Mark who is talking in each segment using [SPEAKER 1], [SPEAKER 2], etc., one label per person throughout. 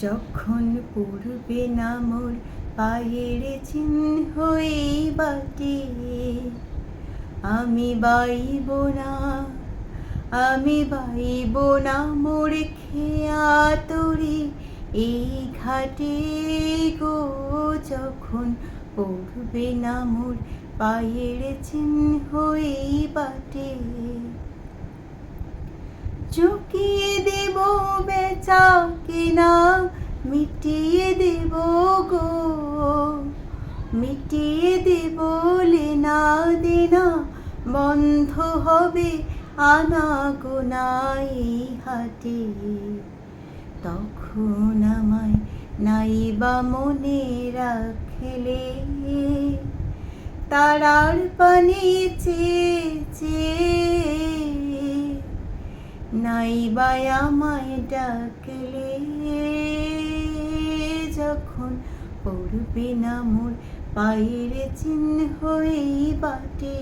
[SPEAKER 1] যখন পড়বে না মোর পায়ের চিহ্ন এই আমি বাইব না, আমি বাইব না মোর খেয়া তরি এই ঘাটে গো যখন পড়বে না মোর পায়ের চিহ্ন বাটে চুকিয়ে দেব বেচা কিনা মিটিয়ে দেব গো। মিটিয়ে দেব লেনা দেনা, বন্ধ হবে আনা গোনাই হাটে তখন আমায় নাইবা মনে রাখলে, তারার পানি চেয়ে চেয়ে নাইবা আমায় ডাকলে যখন পড়বে না মোর পায়ের চিহ্ন হয়ে বাটে।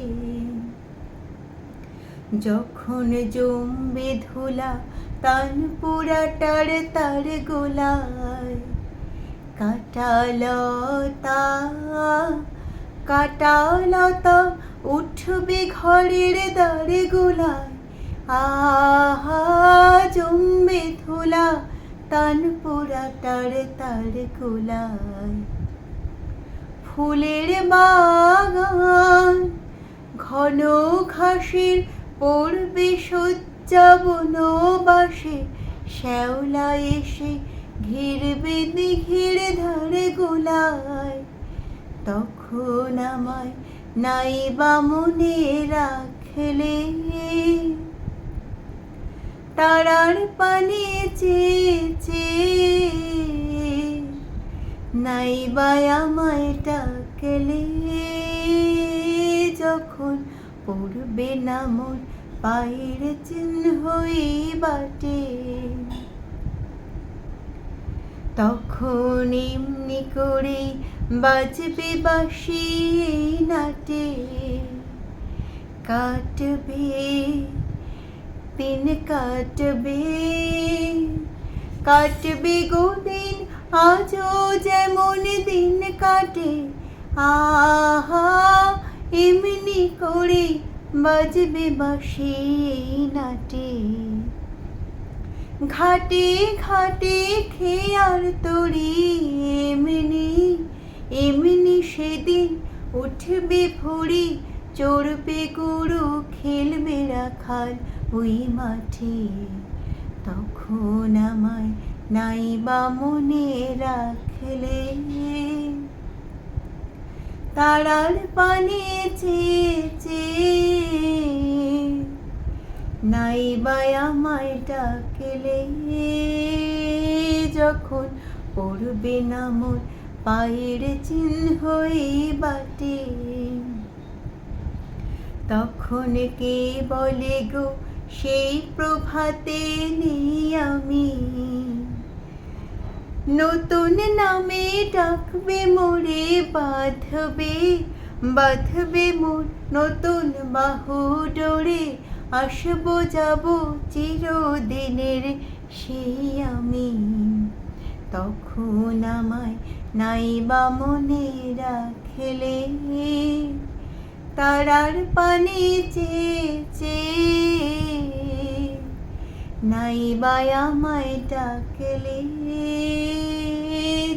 [SPEAKER 1] যখন জমবে ধুলা তান পোড়াটার তার গোলায়, কাটালতা কাটালতা উঠবে ঘরের দ্বারে গোলায়। আহা ধুলা তান পোড়াটার তার তার গোলায় ফুলের বাগান, ঘন ঘাসের পড়বে শয্যা বনবাসে শ্যাওলা এসে ঘিরবে দিঘির ধারে গোলায়। তখন আমায় নাইবা মনে রাখলে তারার পানে চেয়ে চেয়ে নাইবা আমায় ডাকলে যখন পড়বে না মোর পায়ের চিহ্ন হয়ে বাটে। তখন এমনি করে বাজবে বাসি নাটে। কাটবে দিন কাটবে কাটবে গো দিন আজও যেমন দিন কাটে আহা এমনি করে বাজবে বাসি নাটে ঘাটে ঘাটে খেয়ার তরি এমনি এমনি সেদিন উঠবে ভরি চড়বে গরু খেলবে রাখাল ওই মাঠে তখন আমায় নাই বা মনে রাখলে। তারার পানি চেয়ে চেয়ে নাইবা আমায় ডাকলে। যখন পড়বে না মোর পায়ের চিহ্ন হয়ে বাটে। তখন কে বলে গো সেই প্রভাতে নেই আমি। নতুন নামে ডাকবে, মোরে বাঁধবে বাঁধবে মোর নতুন বাহু ডোরে। আসব, যাব চিরদিনের সেই আমি। তখন আমায় নাইবা মনে রাখলে, তারার পানি চেয়ে চেয়ে নাইবা বায়ামায় ডাকলে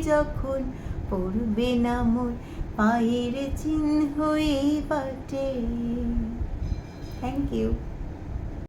[SPEAKER 1] যখন পড়বে না মোর পায়ের চিহ্ন হয়ে বাটে। Thank you